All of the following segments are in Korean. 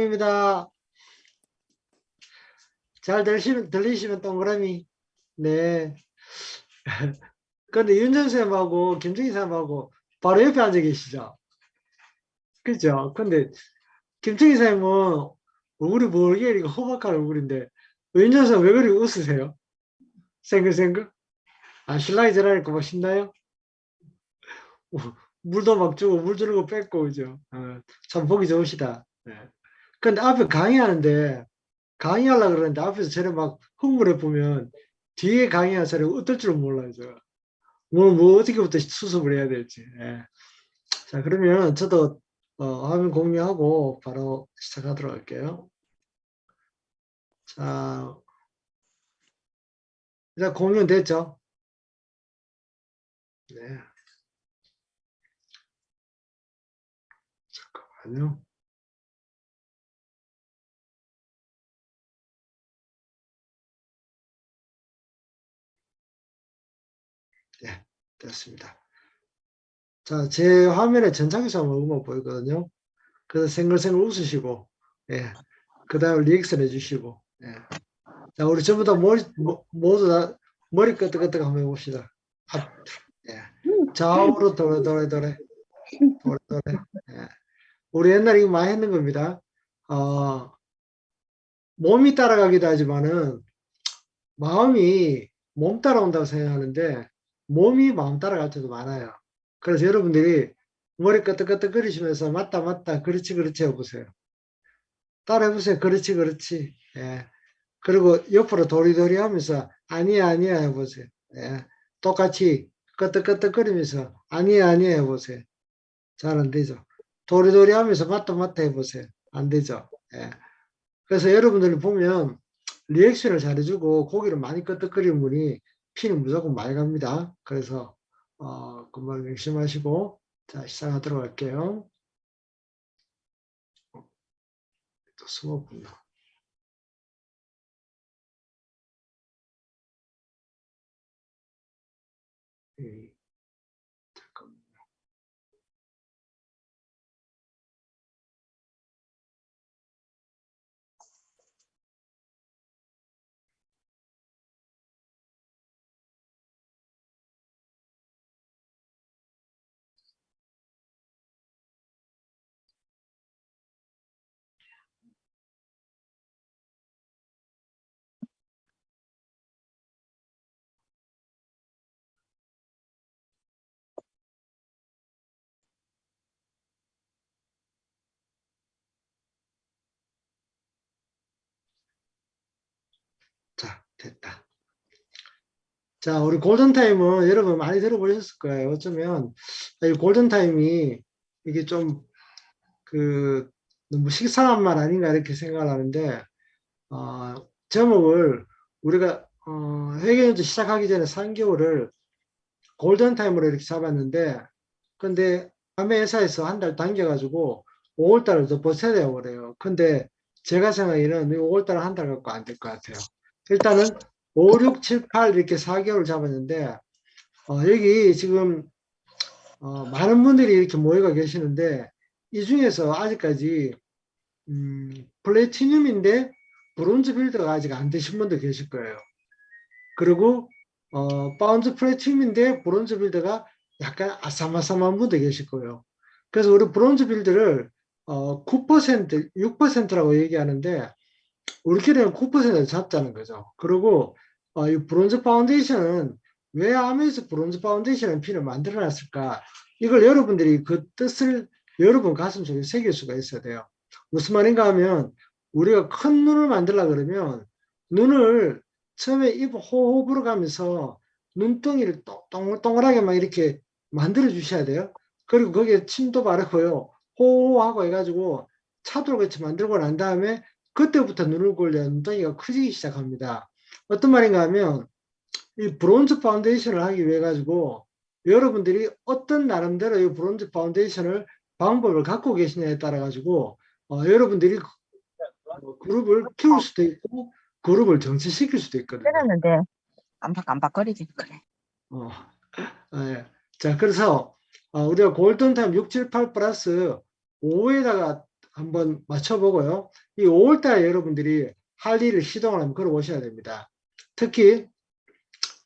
방송입니다. 잘 들리시면, 들리시면 동그라미. 네. 근데 윤정 쌤하고 김정희 쌤하고 바로 옆에 앉아 계시죠? 그죠? 근데 김정희 쌤은 얼굴이 모르게 이렇게 호박한 얼굴인데 윤정 쌤왜 그리 웃으세요? 생글생글? 아, 신랑이 전화니까 뭐 신나요? 우- 물도 막 주고 물 주는 거 뺏고 그죠? 어, 참 보기 좋으시다. 네. 근데 앞에 강의하는데 강의하려고 그러는데 앞에서 저를 막 흥분해 보면 뒤에 강의하는 사람이 어떨 줄은 몰라요. 저. 뭐, 뭐 어떻게부터 수습을 해야 될지. 예. 자 그러면 저도 어, 화면 공유하고 바로 시작하도록 할게요. 자 일단 공유는 됐죠? 네. 잠깐만요. 네, 됐습니다. 자, 제 화면에 한번 음악 보이거든요. 그래서 생글생글 웃으시고, 예. 그 다음에 리액션 해주시고, 예. 자, 우리 전부 다 머리, 모- 모두 다 머리 끄덕끄덕 한번 해봅시다. 앞, 예. 좌우로 도래, 도래, 도래. 도래, 도래. 예. 우리 옛날에 이거 많이 했는 겁니다. 어, 몸이 따라가기도 하지만은 마음이 몸 따라온다고 생각하는데 몸이 마음 따라갈 때도 많아요. 그래서 여러분들이 머리 끄덕끄덕거리시면서 맞다 맞다 그렇지 그렇지 해보세요. 따라해보세요. 그렇지 그렇지. 예. 그리고 옆으로 도리도리 하면서 아니야 아니야 해보세요. 예. 똑같이 끄덕끄덕거리면서 아니야 아니야 해보세요. 잘 안 되죠. 도리도리 하면서 맞다 맞다 해보세요. 안 되죠. 예. 그래서 여러분들이 보면 리액션을 잘해주고 고기를 많이 끄덕거리는 분이 피는 무조건 많이 갑니다. 그래서 어, 금방 명심하시고 자 시작하도록 할게요. 또 숨었구나. 예. 됐다. 자, 우리 골든타임은 여러분 많이 들어보셨을 거예요. 어쩌면 이 골든타임이 이게 좀 그 너무 식상한 말 아닌가 이렇게 생각을 하는데 어, 제목을 우리가 어, 회계연도 시작하기 전에 3개월을 골든타임으로 이렇게 잡았는데 근데 남의 회사에서 한 달 당겨가지고 5월달을 더 버텨야 되고 그래요. 근데 제가 생각에는 5월달 한 달 갖고 안 될 것 같아요. 일단은 5, 6, 7, 8 이렇게 4개월 잡았는데 어, 여기 지금 어, 많은 분들이 이렇게 모여가 계시는데 이 중에서 아직까지 음, 플래티늄인데 브론즈 빌더가 아직 안 되신 분도 계실 거예요. 그리고 어, 파운드 플래티늄인데 브론즈 빌더가 약간 아싸마싸한 분도 계실 거예요. 그래서 우리 브론즈 빌드를 어, 9%, 6%라고 얘기하는데 우리끼리는 9%를 잡자는 거죠. 그리고 어, 이 브론즈 파운데이션은 왜 아메이스 브론즈 파운데이션 핀을 만들어 놨을까? 이걸 여러분들이 그 뜻을 여러분 가슴 속에 새길 수가 있어야 돼요. 무슨 말인가 하면 우리가 큰 눈을 만들려 그러면 눈을 처음에 입 호흡 불어가면서 눈덩이를 동- 동글하게 막 이렇게 만들어 주셔야 돼요. 그리고 거기에 침도 바르고요. 호호하고 해가지고 차돌같이 만들고 난 다음에 그때부터 눈을 굴려 눈덩이가 커지기 시작합니다. 어떤 말인가 하면 이 브론즈 파운데이션을 하기 위해 가지고 여러분들이 어떤 나름대로 이 브론즈 파운데이션을 방법을 갖고 계시냐에 따라 가지고 어, 여러분들이 어, 그룹을 키울 수도 있고 그룹을 정치시킬 수도 있거든요. 때렸는데 깜박깜박거리지 그래. 어, 예. 자, 그래서 어, 우리가 골든타임 6, 7, 8 플러스 5에다가 한번 맞춰보고요. 이 5월달에 여러분들이 할 일을 시동을 한번 걸어보셔야 됩니다. 특히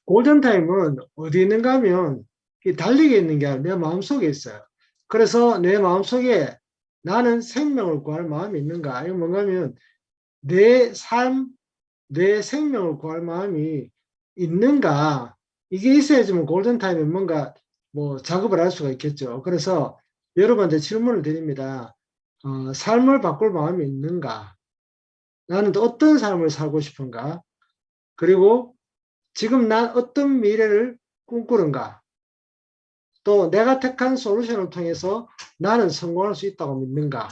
골든타임은 어디 있는가 하면 이 달리게 있는 게 아니라 내 마음속에 있어요. 그래서 내 마음속에 나는 생명을 구할 마음이 있는가? 이건 뭔가 하면 내 삶, 내 생명을 구할 마음이 있는가? 이게 있어야지만 골든타임에 뭔가 뭐 작업을 할 수가 있겠죠. 그래서 여러분한테 질문을 드립니다. 어, 삶을 바꿀 마음이 있는가? 나는 또 어떤 삶을 살고 싶은가? 그리고 지금 난 어떤 미래를 꿈꾸는가? 또 내가 택한 솔루션을 통해서 나는 성공할 수 있다고 믿는가?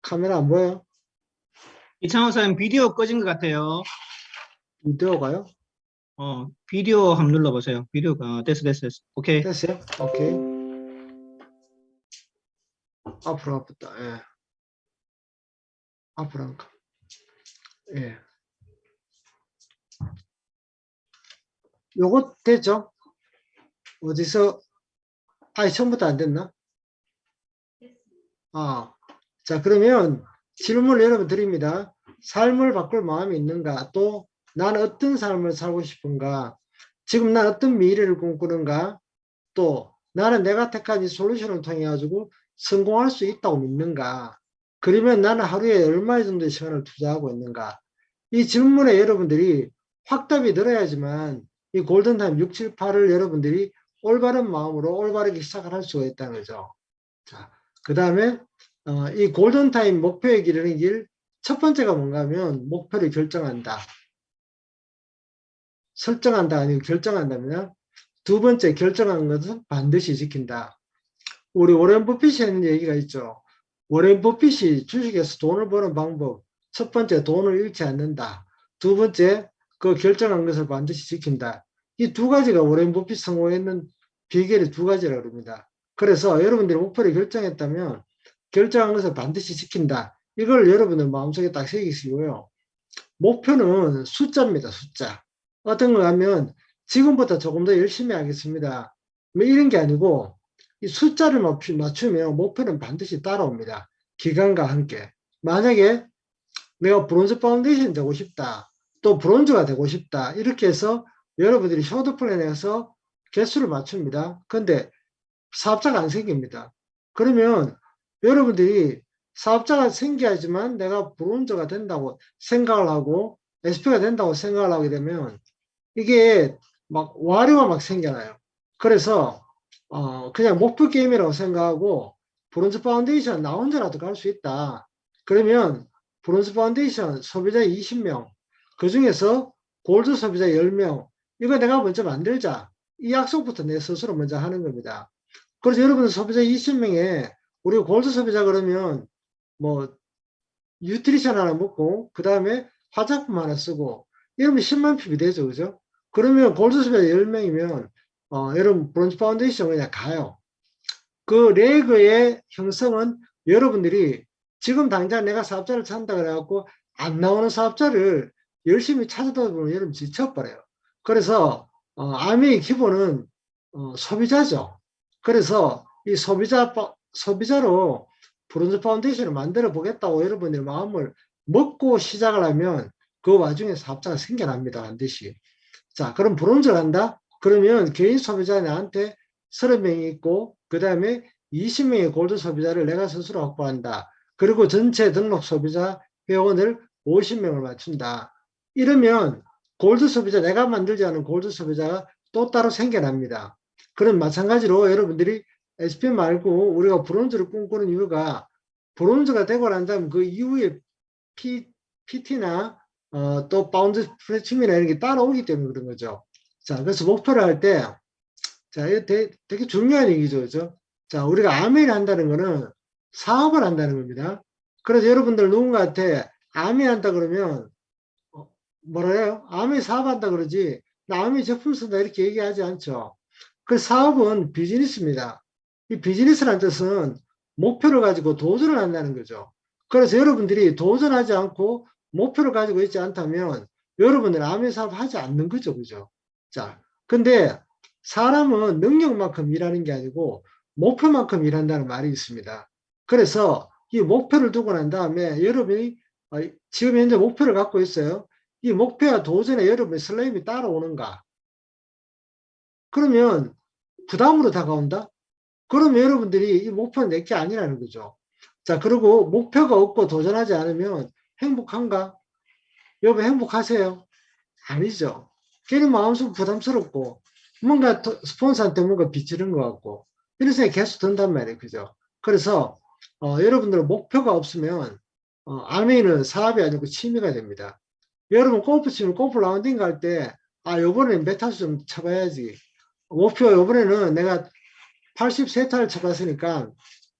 카메라 안 보여요? 이창호 사님 비디오 꺼진 것 같아요. 비디오가요? 어, 비디오 한번 눌러보세요. 비디오가 됐어, 됐어, 됐어. 오케이. 됐어요? 오케이. 앞으로 앞부터, 예. 앞으로 한 칸. 예. 요거 됐죠? 어디서, 아니, 처음부터 안 됐나? 아, 자, 그러면 질문을 여러분 드립니다. 삶을 바꿀 마음이 있는가? 또, 나는 어떤 삶을 살고 싶은가? 지금 난 어떤 미래를 꿈꾸는가? 또 나는 내가 택한 이 솔루션을 통해 가지고 성공할 수 있다고 믿는가? 그러면 나는 하루에 얼마 정도의 시간을 투자하고 있는가? 이 질문에 여러분들이 확답이 들어야지만 이 골든타임 6, 7, 8을 여러분들이 올바른 마음으로 올바르게 시작을 할 수가 있다는 거죠. 자, 그 다음에 어, 이 골든타임 목표에 기르는 길 첫 번째가 뭔가 하면 목표를 결정한다. 설정한다 아니고 결정한다면 두 번째 결정한 것은 반드시 지킨다. 우리 워렌 버핏이 하는 얘기가 있죠. 워렌 버핏이 주식에서 돈을 버는 방법. 첫 번째 돈을 잃지 않는다. 두 번째 그 결정한 것을 반드시 지킨다. 이 두 가지가 워렌 버핏 성공했는 비결이 두 가지라고 합니다. 그래서 여러분들이 목표를 결정했다면 결정한 것을 반드시 지킨다. 이걸 여러분들 마음속에 딱 새기시고요. 목표는 숫자입니다. 숫자. 어떤 걸 하면 지금부터 조금 더 열심히 하겠습니다. 뭐 이런 게 아니고 이 숫자를 맞추- 맞추면 목표는 반드시 따라옵니다. 기간과 함께. 만약에 내가 브론즈 파운데이션 되고 싶다. 또 브론즈가 되고 싶다. 이렇게 해서 여러분들이 쇼트 플랜에서 개수를 맞춥니다. 근데 사업자가 안 생깁니다. 그러면 여러분들이 사업자가 생겨야지만 내가 브론즈가 된다고 생각을 하고 SP가 된다고 생각을 하게 되면 이게 막 와류가 막 생겨나요. 그래서 어 그냥 목표 게임이라고 생각하고 브론즈 파운데이션 나 혼자라도 갈 수 있다. 그러면 브론즈 파운데이션 소비자 20명 그 중에서 골드 소비자 10명 이거 내가 먼저 만들자. 이 약속부터 내 스스로 먼저 하는 겁니다. 그래서 여러분 소비자 20명에 우리 골드 소비자 그러면 뭐 뉴트리션 하나 먹고 그 다음에 화장품 하나 쓰고 이러면 10만 핍이 되죠. 그죠? 그러면 골드 소비자 10명이면 어, 여러분 브론즈 파운데이션 그냥 가요. 그 레그의 형성은 여러분들이 지금 당장 내가 사업자를 찾는다 그래갖고 안 나오는 사업자를 열심히 찾아다 보면 여러분 지쳐버려요. 그래서 어, 아미의 기본은 어, 소비자죠. 그래서 이 소비자 파- 소비자로 브론즈 파운데이션을 만들어 보겠다고 여러분들의 마음을 먹고 시작을 하면 그 와중에 사업자가 생겨납니다. 반드시. 자, 그럼 브론즈 간다? 그러면 개인 소비자 나한테 30명이 있고, 그 다음에 20명의 골드 소비자를 내가 스스로 확보한다. 그리고 전체 등록 소비자 회원을 50명을 맞춘다. 이러면 골드 소비자, 내가 만들지 않은 골드 소비자가 또 따로 생겨납니다. 그럼 마찬가지로 여러분들이 SP 말고 우리가 브론즈를 꿈꾸는 이유가 브론즈가 되고 난 다음 그 이후에 P, PT나 어, 또 바운드 프레칭이나 이런 게 따라오기 때문에 그런 거죠. 자, 그래서 목표를 할 때, 자, 이거 되게, 되게 중요한 얘기죠. 그죠? 자, 우리가 아멘을 한다는 거는 사업을 한다는 겁니다. 그래서 여러분들 누군가한테 아멘 한다 그러면, 어, 뭐라 해요? 아멘 사업한다 그러지, 나 아멘 제품 쓴다 이렇게 얘기하지 않죠. 그 사업은 비즈니스입니다. 이 비즈니스라는 뜻은 목표를 가지고 도전을 한다는 거죠. 그래서 여러분들이 도전하지 않고 목표를 가지고 있지 않다면 여러분들 아멘 사업 하지 않는 거죠. 그죠? 자, 근데 사람은 능력만큼 일하는 게 아니고 목표만큼 일한다는 말이 있습니다. 그래서 이 목표를 두고 난 다음에 여러분이 어, 지금 현재 목표를 갖고 있어요. 이 목표와 도전에 여러분의 슬라임이 따라오는가? 그러면 부담으로 다가온다? 그러면 여러분들이 이 목표는 내게 아니라는 거죠. 자, 그리고 목표가 없고 도전하지 않으면 행복한가? 여러분 행복하세요? 아니죠. 괜히 마음속 부담스럽고 뭔가 더- 스폰서한테 뭔가 비치는 것 같고 이런 생각이 계속 든단 말이에요. 그죠? 그래서 어, 여러분들 목표가 없으면 어, 아메이는 사업이 아니고 취미가 됩니다. 여러분 골프 치면 골프 라운딩 갈 때 아, 요번에는 몇 타수 좀 쳐봐야지. 목표 요번에는 내가 83타를 쳐봤으니까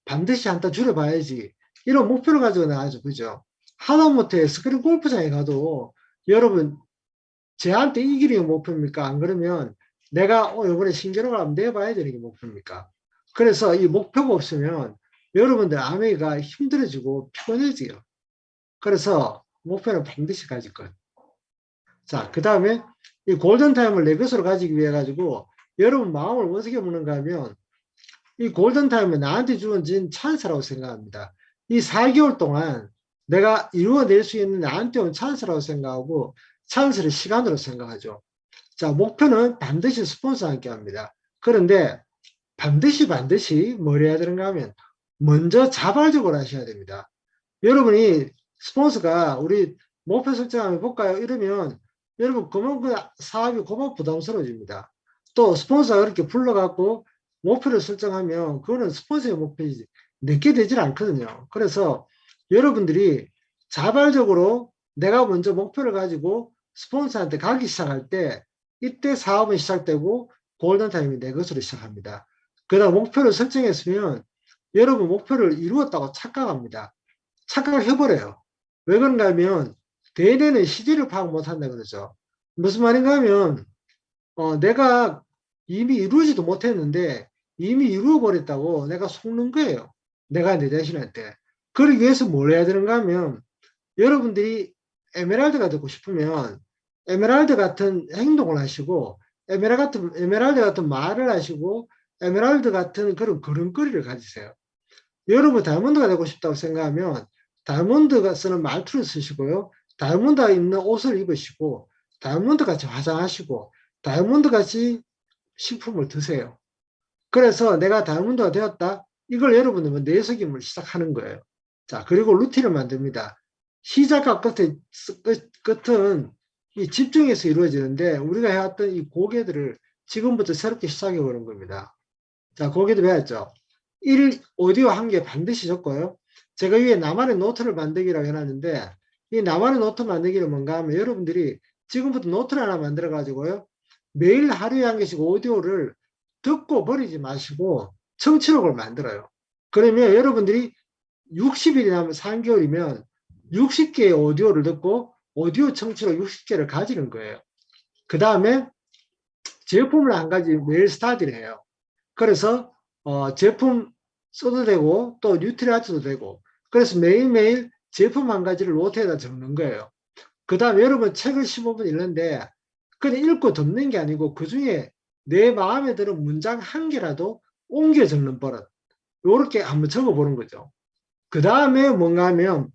반드시 한타 줄여봐야지. 이런 목표를 가지고 나가죠. 그죠? 하다못해 스크린 골프장에 가도 여러분 제한테 이기는 게 목표입니까? 안 그러면 내가 어, 이번에 신기록을 한번 내봐야 되는 게 목표입니까? 그래서 이 목표가 없으면 여러분들 아메이가 힘들어지고 피곤해져요. 그래서 목표는 반드시 가질 것. 자, 그 다음에 이 골든타임을 내 것으로 가지기 위해 가지고 여러분 마음을 어떻게 먹는가 하면 이 골든타임은 나한테 주어진 찬스라고 생각합니다. 이 4개월 동안 내가 이루어낼 수 있는 나한테 온 찬스라고 생각하고 찬스를 시간으로 생각하죠. 자, 목표는 반드시 스폰서와 함께 합니다. 그런데 반드시 반드시 뭘 해야 되는가 하면 먼저 자발적으로 하셔야 됩니다. 여러분이 스폰서가 우리 목표 설정하면 볼까요? 이러면 여러분 그만큼 사업이 그만 부담스러워집니다. 또 스폰서가 그렇게 불러갖고 목표를 설정하면 그거는 스폰서의 목표이지 내게 되질 않거든요. 그래서 여러분들이 자발적으로 내가 먼저 목표를 가지고 스폰서한테 가기 시작할 때 이때 사업은 시작되고 골든타임이 내 것으로 시작합니다. 그다음 목표를 설정했으면 여러분 목표를 이루었다고 착각합니다. 착각해버려요. 왜 그런가 하면 대뇌는 시제를 파악 못한다 그러죠. 무슨 말인가 하면 어, 내가 이미 이루지도 못했는데 이미 이루어버렸다고 내가 속는 거예요. 내가 내 자신한테. 그러기 위해서 뭘 해야 되는가 하면 여러분들이 에메랄드가 되고 싶으면 에메랄드 같은 행동을 하시고 에메랄드 같은, 에메랄드 같은 말을 하시고 에메랄드 같은 그런 걸음걸이를 가지세요. 여러분 다이아몬드가 되고 싶다고 생각하면 다이아몬드가 쓰는 말투를 쓰시고요. 다이아몬드가 입는 옷을 입으시고 다이아몬드 같이 화장하시고 다이아몬드 같이 식품을 드세요. 그래서 내가 다이아몬드가 되었다. 이걸 여러분은 내석임을 시작하는 거예요. 자, 그리고 루틴을 만듭니다. 시작과 끝에, 끝, 끝은 이 집중해서 이루어지는데 우리가 해왔던 이 고개들을 지금부터 새롭게 시작해 보는 겁니다. 자, 고개도 배웠죠. 1 오디오 한 개 반드시 적고요. 제가 위에 나만의 노트를 만들기라고 해놨는데 이 나만의 노트 만들기는 뭔가 하면 여러분들이 지금부터 노트를 하나 만들어 가지고요. 매일 하루에 한 개씩 오디오를 듣고 버리지 마시고 청취록을 만들어요. 그러면 여러분들이 60일이 남은 3개월이면 60개의 오디오를 듣고 오디오 청취록 60개를 가지는 거예요. 그 다음에 제품을 한 가지 매일 스타디를 해요. 그래서 어, 제품 써도 되고 또 뉴트리아트도 되고 그래서 매일매일 제품 한 가지를 노트에다 적는 거예요. 그 다음에 여러분 책을 15분 읽는데 그냥 읽고 덮는 게 아니고 그 중에 내 마음에 드는 문장 한 개라도 옮겨 적는 버릇. 요렇게 한번 적어보는 거죠. 그 다음에 뭔가 하면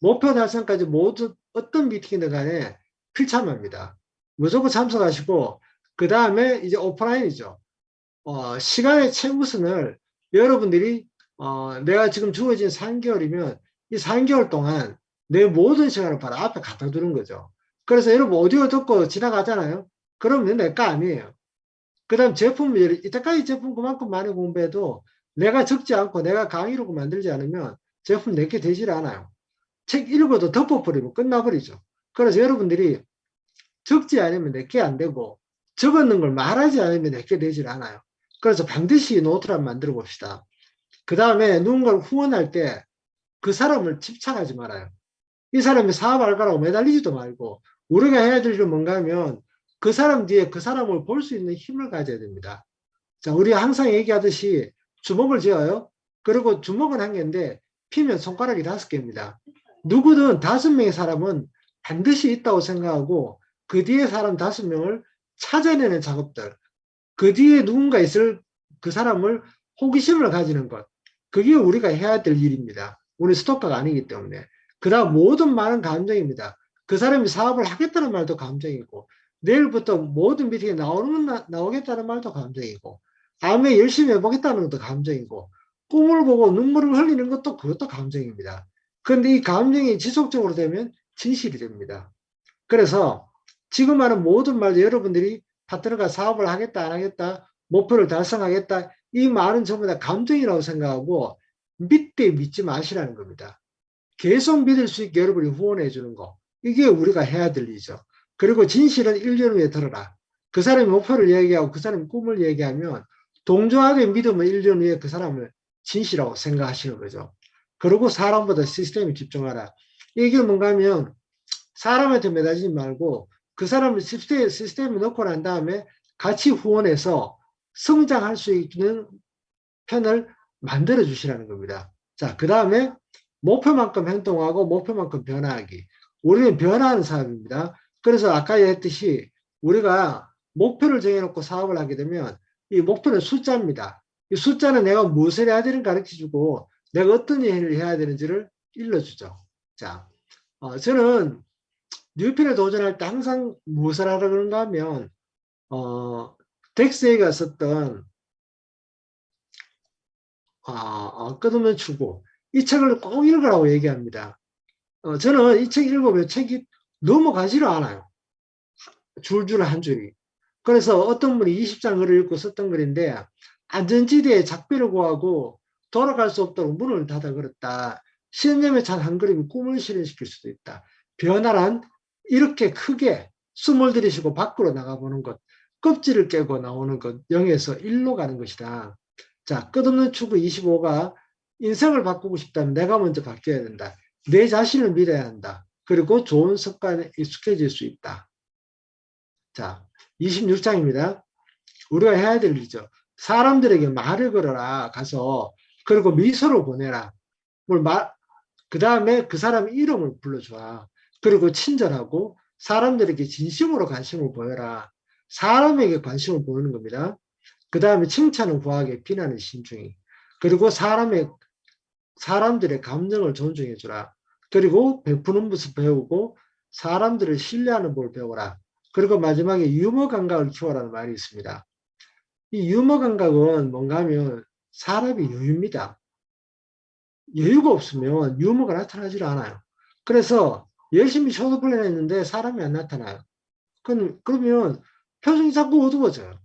목표 달성까지 모두 어떤 미팅이든 간에 필참합니다. 무조건 참석하시고 그 다음에 이제 오프라인이죠. 어, 시간의 최우선을 여러분들이 어, 내가 지금 주어진 3개월이면 이 3개월 동안 내 모든 시간을 바로 앞에 갖다 두는 거죠. 그래서 여러분 오디오 듣고 지나가잖아요. 그러면 내거 아니에요. 그 다음 제품, 이때까지 제품 그만큼 많이 공부해도 내가 적지 않고 내가 강의로 만들지 않으면 제품 내게 되질 않아요. 책 읽어도 덮어버리면 끝나버리죠. 그래서 여러분들이 적지 않으면 내게 안 되고 적었는 걸 말하지 않으면 내게 되질 않아요. 그래서 반드시 노트를 만들어 봅시다. 그 다음에 누군가를 후원할 때 그 사람을 집착하지 말아요. 이 사람이 사업할 거라고 매달리지도 말고 우리가 해야 될 일은 뭔가 하면 그 사람 뒤에 그 사람을 볼 수 있는 힘을 가져야 됩니다. 자, 우리 항상 얘기하듯이 주먹을 쥐어요. 그리고 주먹은 한 개인데 피면 손가락이 다섯 개입니다. 누구든 다섯 명의 사람은 반드시 있다고 생각하고 그 뒤에 사람 다섯 명을 찾아내는 작업들, 그 뒤에 누군가 있을 그 사람을 호기심을 가지는 것, 그게 우리가 해야 될 일입니다. 우리 스토커가 아니기 때문에. 그 다음 모든 말은 감정입니다. 그 사람이 사업을 하겠다는 말도 감정이고, 내일부터 모든 미팅에 나오는, 나- 나오겠다는 말도 감정이고, 다음에 열심히 해보겠다는 것도 감정이고, 꿈을 보고 눈물을 흘리는 것도 그것도 감정입니다. 그런데 이 감정이 지속적으로 되면 진실이 됩니다. 그래서 지금 하는 모든 말도 여러분들이 파트너가 사업을 하겠다, 안 하겠다, 목표를 달성하겠다, 이 말은 전부 다 감정이라고 생각하고 믿되 믿지 마시라는 겁니다. 계속 믿을 수 있게 여러분이 후원해 주는 거. 이게 우리가 해야 될 일이죠. 그리고 진실은 1년 후에 들어라. 그 사람이 목표를 얘기하고 그 사람이 꿈을 얘기하면 동조하게 믿으면 1년 후에 그 사람을 진실이라고 생각하시는 거죠. 그리고 사람보다 시스템에 집중하라. 이게 뭔가 하면 사람한테 매달리지 말고 그 사람을 시스템, 시스템에 넣고 난 다음에 같이 후원해서 성장할 수 있는 편을 만들어 주시라는 겁니다. 자, 그 다음에 목표만큼 행동하고 목표만큼 변화하기. 우리는 변화하는 사업입니다. 그래서 아까 했듯이 우리가 목표를 정해놓고 사업을 하게 되면 이 목표는 숫자입니다. 이 숫자는 내가 무엇을 해야 되는지 가르쳐 주고 내가 어떤 일을 해야 되는지를 일러주죠. 자, 어, 저는 뉴핀에 도전할 때 항상 무엇을 하라 그런가 하면, 어, 덱스에가 썼던, 아, 어, 끊으면 추구. 이 책을 꼭 읽으라고 얘기합니다. 어, 저는 이 책 읽으면 책이 넘어가지를 않아요. 줄줄 한 줄이. 그래서 어떤 분이 20장 글을 읽고 썼던 글인데, 안전지대에 작별을 구하고 돌아갈 수 없도록 문을 닫아 걸었다. 신념에 찬한 그림이 꿈을 실현시킬 수도 있다. 변화란 이렇게 크게 숨을 들이쉬고 밖으로 나가보는 것, 껍질을 깨고 나오는 것, 0에서 1로 가는 것이다. 자, 끝없는 추구 25가 인생을 바꾸고 싶다면 내가 먼저 바뀌어야 된다. 내 자신을 믿어야 한다. 그리고 좋은 습관에 익숙해질 수 있다. 자, 26장입니다. 우리가 해야 될 일이죠. 사람들에게 말을 걸어라. 가서, 그리고 미소를 보내라. 그 다음에 그 사람 이름을 불러줘라. 그리고 친절하고 사람들에게 진심으로 관심을 보여라. 사람에게 관심을 보이는 겁니다. 그 다음에 칭찬은 구하게 비난은 신중히. 그리고 사람의, 사람들의 감정을 존중해 주라. 그리고 베푸는 모습 배우고 사람들을 신뢰하는 법 배워라. 그리고 마지막에 유머 감각을 키워라는 말이 있습니다. 이 유머 감각은 뭔가 하면 사람이 여유입니다. 여유가 없으면 유머가 나타나질 않아요. 그래서 열심히 쇼도 플랜 했는데 사람이 안 나타나요. 그럼, 그러면 표정이 자꾸 어두워져요.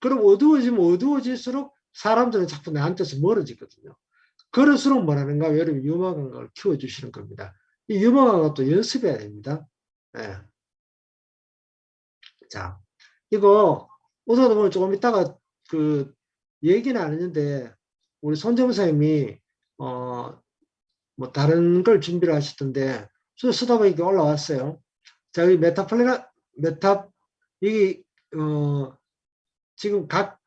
그럼 어두워지면 어두워질수록 사람들은 자꾸 나한테서 멀어지거든요. 그럴수록 뭐라는가 여러분 유머 감각을 키워주시는 겁니다. 이 유머 감각도 연습해야 됩니다. 예. 자, 이거 우선 오늘 조금 이따가 그 얘기는 안 했는데 우리 손정사님이 어 뭐 다른 걸 준비를 하시던데 저 쓰다 보니까 올라왔어요. 자, 이 메타플레나 메타 이게 어 지금 각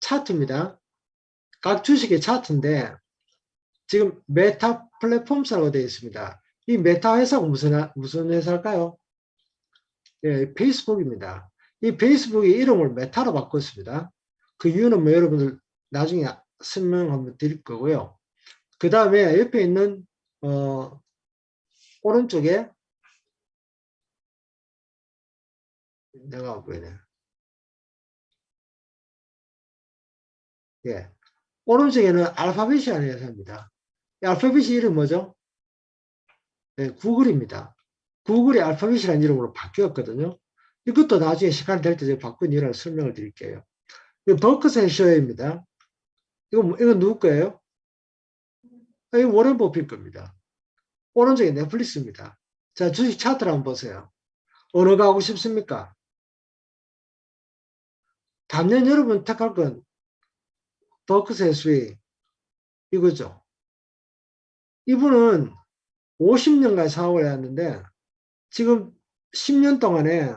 차트입니다. 각 주식의 차트인데 지금 메타 플랫폼사라고 되어 있습니다. 이 메타 회사가 무슨 무슨 회사일까요? 예, 페이스북입니다. 이 페이스북의 이름을 메타로 바꿨습니다. 그 이유는 뭐 여러분들 나중에 설명 한번 드릴 거고요. 그 다음에 옆에 있는 어, 오른쪽에 내가 보이네. 예, 오른쪽에는 알파벳이라는 회사입니다. 이 알파벳이 이름 뭐죠? 예, 구글입니다. 구글이 알파벳이라는 이름으로 바뀌었거든요. 이것도 나중에 시간 될 때 제가 바꾼 이유를 설명을 드릴게요. 이거 버크셔 쉐어입니다. 이거, 뭐- 이거 누구 거예요? 아, 이거 워렌 버핏 겁니다. 오른쪽에 넷플릭스입니다. 자, 주식 차트를 한번 보세요. 어느 거 하고 싶습니까? 단연 여러분 택할 건 버크셔 스웨이 이거죠. 이분은 50년간 사업을 해왔는데 지금 10년 동안에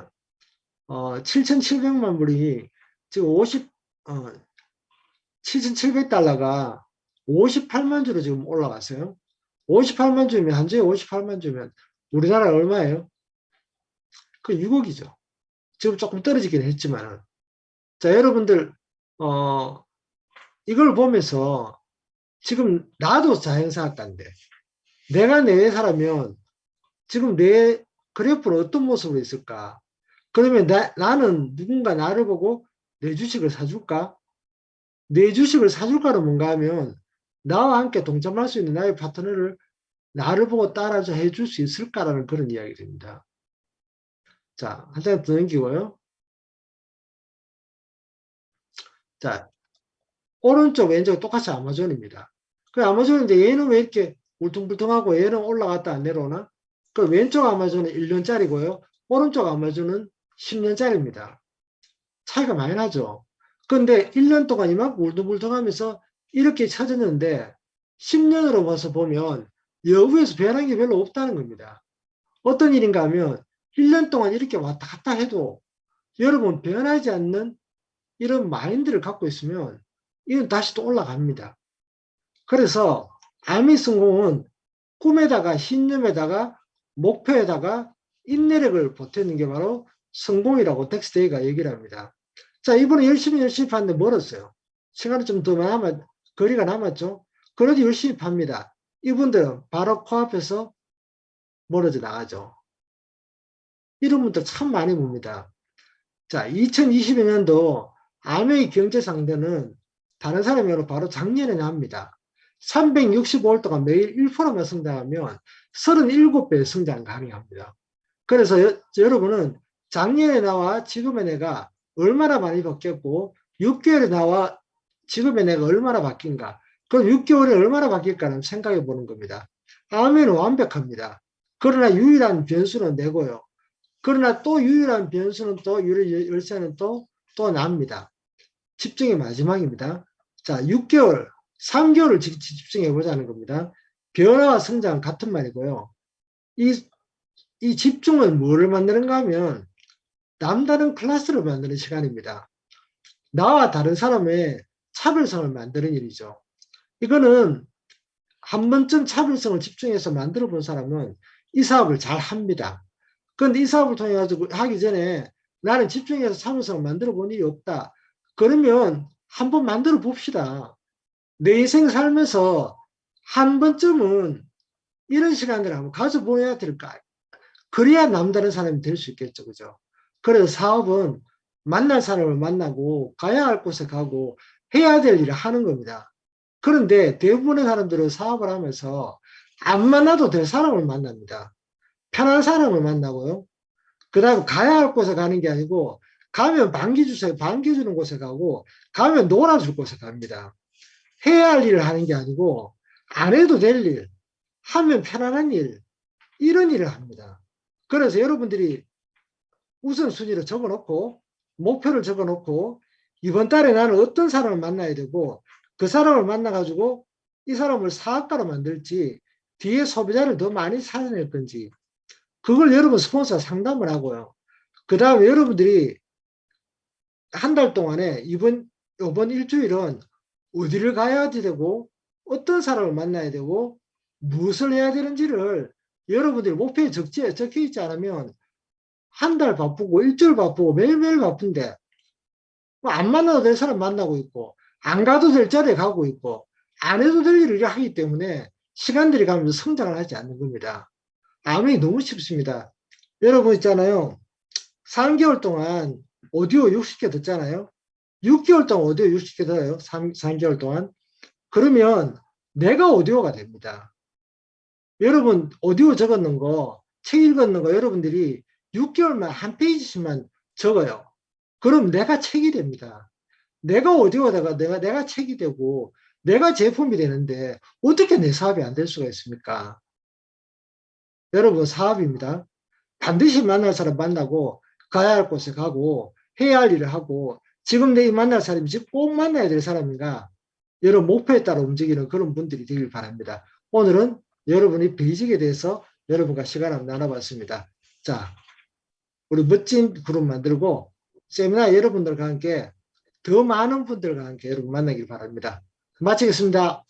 어, 7,700만 불이 지금 50, 어, 7,700달러가 58만 주로 지금 올라갔어요. 58만 주면, 한 주에 58만 주면 우리나라 얼마예요? 그 6억이죠. 지금 조금 떨어지긴 했지만은. 자, 여러분들, 어, 이걸 보면서 지금 나도 자연사학과인데 내가 내 회사라면 지금 내 그래프는 어떤 모습으로 있을까? 그러면 나, 나는 누군가 나를 보고 내 주식을 사줄까? 내 주식을 사줄까는 뭔가 하면 나와 함께 동참할 수 있는 나의 파트너를 나를 보고 따라서 해줄 수 있을까라는 그런 이야기 됩니다. 자, 한 장더 넘기고요. 자, 오른쪽, 왼쪽 똑같이 아마존입니다. 그 아마존인데 얘는 왜 이렇게 울퉁불퉁하고 얘는 올라갔다 안 내려오나? 그 왼쪽 아마존은 1년짜리고요. 오른쪽 아마존은 10년짜리입니다. 차이가 많이 나죠. 근데 1년 동안 이만큼 울퉁불퉁하면서 이렇게 찾았는데 10년으로 봐서 보면 여부에서 변한 게 별로 없다는 겁니다. 어떤 일인가 하면 1년 동안 이렇게 왔다 갔다 해도 여러분 변하지 않는 이런 마인드를 갖고 있으면 이건 다시 또 올라갑니다. 그래서 아미 성공은 꿈에다가 신념에다가 목표에다가 인내력을 보태는 게 바로 성공이라고 텍스테이가 얘기를 합니다. 자, 이번에 열심히 열심히 봤는데 멀었어요. 시간이 좀 더 남았, 거리가 남았죠. 그래도 열심히 팝니다. 이분들은 바로 코앞에서 멀어져 나가죠. 이런 분들 참 많이 봅니다. 자, 2022년도 암의 경제 상대는 다른 사람이 바로 작년에 합니다. 365일 동안 매일 1%만 성장하면 37배 성장 가능합니다. 그래서 여, 여러분은 작년에 나와 지금의 내가 얼마나 많이 바뀌었고 6개월에 나와 지금의 내가 얼마나 바뀐가 그럼 6개월에 얼마나 바뀔까는 생각해 보는 겁니다. 암에는 완벽합니다. 그러나 유일한 변수는 내고요. 그러나 또 유일한 변수는 또 열쇠는 또, 또 납니다. 집중의 마지막입니다. 자, 6개월, 3개월을 집중해 보자는 겁니다. 변화와 성장 같은 말이고요. 이, 이 집중은 뭐를 만드는가 하면 남다른 클래스를 만드는 시간입니다. 나와 다른 사람의 차별성을 만드는 일이죠. 이거는 한 번쯤 차별성을 집중해서 만들어 본 사람은 이 사업을 잘 합니다. 그런데 이 사업을 통해 가지고 하기 전에 나는 집중해서 차별성을 만들어 본 일이 없다. 그러면 한번 만들어 봅시다. 내 인생 살면서 한 번쯤은 이런 시간들을 한번 가져보아야 될까? 그래야 남다른 사람이 될 수 있겠죠. 그죠? 그래서 사업은 만날 사람을 만나고 가야 할 곳에 가고 해야 될 일을 하는 겁니다. 그런데 대부분의 사람들은 사업을 하면서 안 만나도 될 사람을 만납니다. 편한 사람을 만나고요. 그 다음에 가야 할 곳에 가는 게 아니고 가면 반기주세 반겨주는 곳에 가고 가면 놀아줄 곳에 갑니다. 해야 할 일을 하는 게 아니고 안 해도 될 일, 하면 편안한 일, 이런 일을 합니다. 그래서 여러분들이 우선순위를 적어놓고 목표를 적어놓고 이번 달에 나는 어떤 사람을 만나야 되고 그 사람을 만나가지고 이 사람을 사업가로 만들지 뒤에 소비자를 더 많이 찾아낼 건지 그걸 여러분 스폰서 상담을 하고요. 그 다음에 여러분들이 한 달 동안에 이번 이번 일주일은 어디를 가야 되고 어떤 사람을 만나야 되고 무엇을 해야 되는지를 여러분들이 목표에 적지, 적혀 있지 않으면 한 달 바쁘고 일주일 바쁘고 매일매일 바쁜데 뭐안 만나도 될 사람 만나고 있고 안 가도 될 자리에 가고 있고 안 해도 될 일을 하기 때문에 시간들이 가면서 성장을 하지 않는 겁니다. 암이 너무 쉽습니다. 여러분 있잖아요. 3개월 동안 오디오 60개 듣잖아요. 6개월 동안 오디오 60개 들어요. 3, 3개월 동안. 그러면 내가 오디오가 됩니다. 여러분 오디오 적었는 거, 책 읽었는 거 여러분들이 6개월만 한 페이지씩만 적어요. 그럼 내가 책이 됩니다. 내가 오디오다가 내가 내가 책이 되고 내가 제품이 되는데 어떻게 내 사업이 안 될 수가 있습니까? 여러분 사업입니다. 반드시 만날 사람 만나고 가야 할 곳에 가고 해야 할 일을 하고 지금 내일 만날 사람이 지금 꼭 만나야 될 사람인가 여러분 목표에 따라 움직이는 그런 분들이 되길 바랍니다. 오늘은 여러분이 베이직에 대해서 여러분과 시간을 나눠봤습니다. 자, 우리 멋진 그룹 만들고 세미나 여러분들과 함께 더 많은 분들과 함께 여러분 만나길 바랍니다. 마치겠습니다.